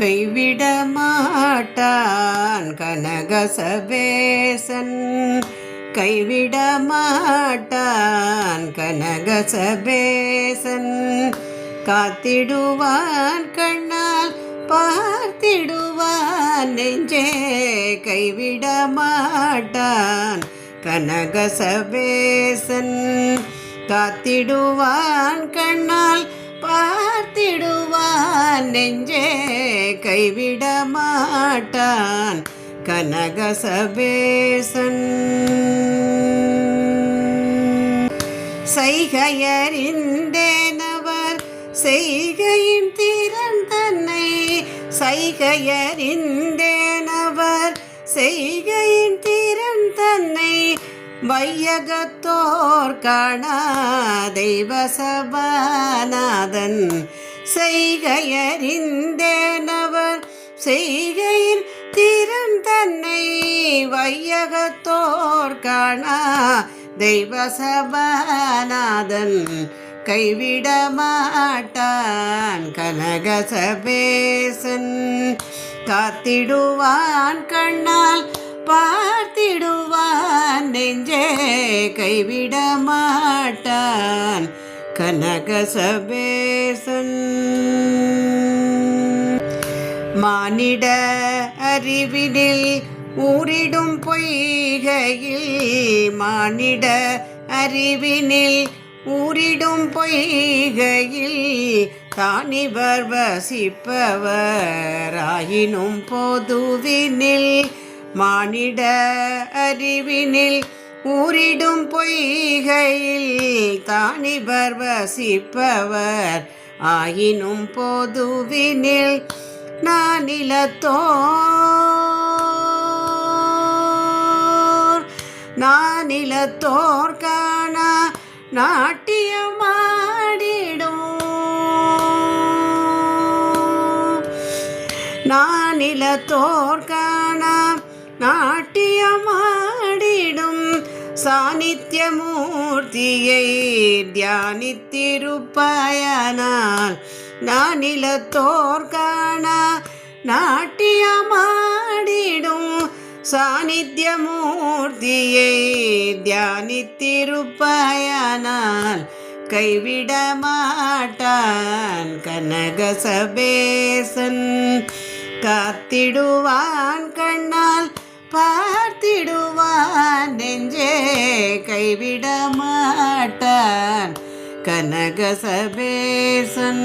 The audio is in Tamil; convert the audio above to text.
கைவிட மாட்டான் கனகசபேசன். கைவிட மாட்டான் கனகசபேசன். காத்திடுவான் கண்ணால் பார்த்திடுவான் நெஞ்சே. கைவிட மாட்டான் கனகசபேசன். காத்திடுவான் கண்ணால் பார்த்திடுவான் நெஞ்சே. கைவிட மாட்டான் கனகசபேசன் சைகையறிந்தேனவர் செய்கையின் திறன் தன்னை சைகையறிந்தேனவர் செய்கையின் திறன் தன்னை வையகத்தோர் காணா தெய்வ சபாநாதன். செய்கையறிந்தேனவர் வையகத்தோர் காணா. தெய்வ சபாநாதன் கைவிட மாட்டான் கனகசபேசன் காத்திடுவான் கண்ணால் பார்த்திடுவான் நெஞ்சே கைவிட மாட்டான் கனகசபேசன் மானிட அறிவினில் ஊரிடும் பொய்கையில் மானிட அறிவினில் ஊரிடும் பொய்கையில் தானிவர் வசிப்பவராயினும் பொதுவினில் மானிட அறிவினில் ஊரிடும் பொய்கையில் தானிவர் வசிப்பவர் ஆயினும் பொதுவினில் நானிலத்தோர் நானிலத்தோர் நாட்டியமாடிடும். நானிலத்தோர் நாட்டியமாடிடும். சாநித்தியமூர்த்தியை தியானித்திருப்பயனால் நானிலத்தோர் நாட்டியமா சாநித்தியமூர்த்தியை தியானித்திருப்பயனால் கைவிட மாட்டான் கனகசபேசன். காத்திடுவான் கண்ணால் பார்த்திடுவான் நெஞ்சே கைவிட மாட்டான் கனகசபேசன்.